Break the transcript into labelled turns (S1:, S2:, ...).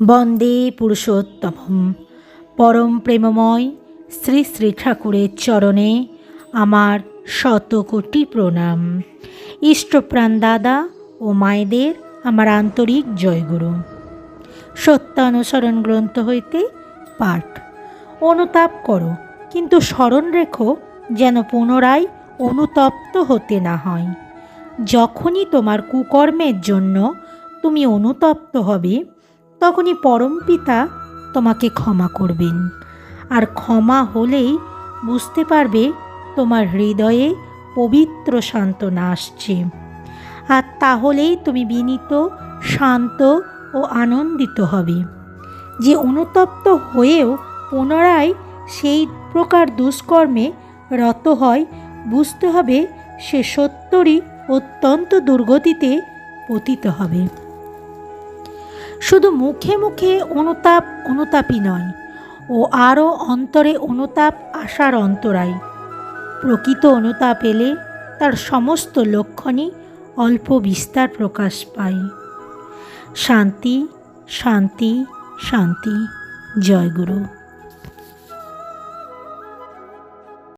S1: বন্দে পুরুষোত্তম পরম প্রেমময় শ্রী শ্রী ঠাকুরের চরণে আমার শত কোটি প্রণাম। ইষ্টপ্রাণ দাদা ও মায়েদের আমার আন্তরিক জয়গুরু। সত্যানুসরণ গ্রন্থ হইতে পাঠ। অনুতাপ করো, কিন্তু স্মরণ রেখো যেন পুনরায় অনুতপ্ত হতে না হয়। যখনই তোমার কুকর্মের জন্য তুমি অনুতপ্ত হবে তখনই পরমপিতা তোমাকে ক্ষমা করবেন। আর ক্ষমা হলেই বুঝতে পারবে তোমার হৃদয়ে পবিত্র সান্ত্বনা আসছে। আর তাহলেই তুমি বিনীত, শান্ত ও আনন্দিত হবে। যে অনুতপ্ত হয়েও পুনরায় সেই প্রকার দুষ্কর্মে রত হয়, বুঝতে হবে সে সত্যরই অত্যন্ত দুর্গতিতে পতিত হবে। শুধু মুখে মুখে অনুতাপ, অনুতাপই নয়, ও আরও অন্তরে অনুতাপ আসার অন্তরায়। প্রকৃত অনুতাপ এলে তার সমস্ত লক্ষণই অল্প বিস্তার প্রকাশ পায়। শান্তি শান্তি শান্তি জয় গুরু